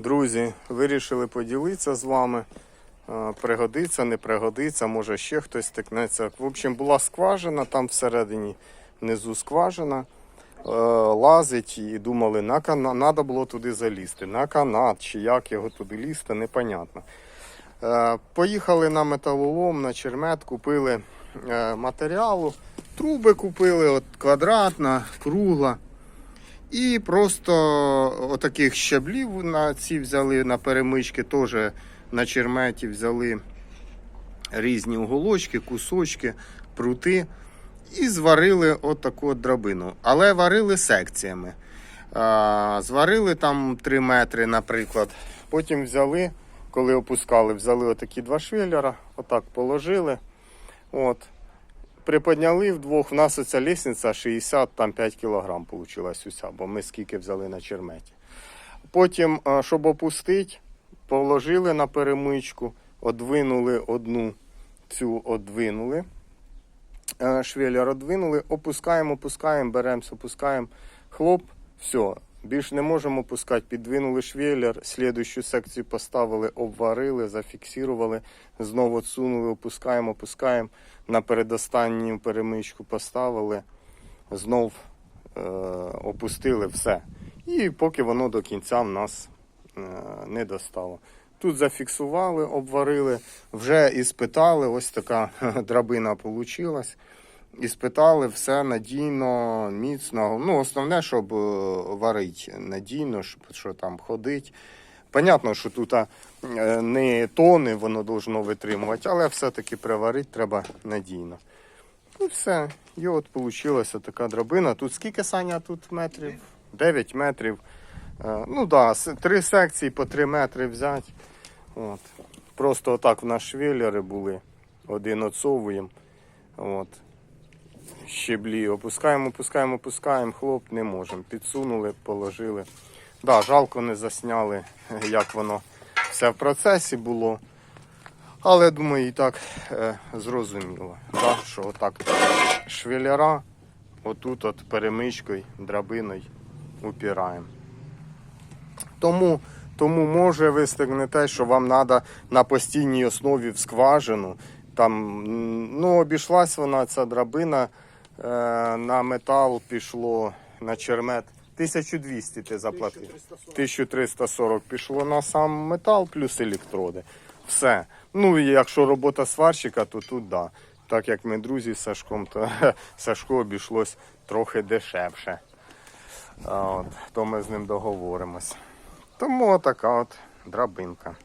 Друзі, вирішили поділитися з вами. Пригодиться, не пригодиться, може ще хтось стикнеться. В общем, була скважина там всередині, внизу скважина. Е, Лазить і думали, на канат, треба було туди залізти. На канат чи як його туди лізти, непонятно. Е, Поїхали на металолом, на чермет, купили е, матеріалу. Труби купили, от квадратна, кругла. І просто отаких щаблів на ці взяли на перемички, теж на черметі взяли різні уголочки, кусочки, прути. І зварили отаку от драбину. Але варили секціями. Зварили там 3 метри, наприклад. Потім взяли, коли опускали, взяли отакі два швеллера, отак положили. От. Приподняли вдвох, в нас оця лісниця 65 кг вийшла уся, бо ми скільки взяли на черметі. Потім, щоб опустити, положили на перемичку, одвинули одну цю одвинули. Е, Швеллер одвинули, опускаємо, опускаємо, беремося, опускаємо. Хлоп, все. Більш не можемо опускати. Підвинули швеллер, слідущу секцію поставили, обварили, зафіксували, знову отсунули, опускаємо, опускаємо. На передостанню перемичку поставили, знов е, опустили все. І поки воно до кінця в нас е, не достало. Тут зафіксували, обварили, вже і спитали, ось така драбина вийшла. І спитали все надійно, міцно. Ну, основне, щоб е, варити надійно, щоб що там ходить. Понятно, що тут е, не тони воно должно витримувати, але все-таки приварити треба надійно. І все. І от вийшла така драбина. Тут скільки Саня тут метрів? 9 метрів. Е, Ну так, да, три секції по 3 метри взяти. От. Просто отак в нас швеллери були. Один отсовуємо. От. Щеблі опускаємо, опускаємо, опускаємо, хлоп, не можемо. Підсунули, положили. Да, жалко не засняли, як воно все в процесі було. Але думаю, і так е, зрозуміло. Да, що отак швеляра отут от перемичкою, драбиною упираємо. Тому, тому може ви стигнете, що вам треба на постійній основі в скважину. Там, ну, обійшлась вона, ця драбина е, на метал пішло на чермет. 1200 ти заплатив. 1340 пішло на сам метал плюс електроди. Все. Ну і якщо робота сварщика, то тут да. Так як ми друзі з Сашком, то Сашко обійшлось трохи дешевше. От, то ми з ним договоримось. Тому така от драбинка.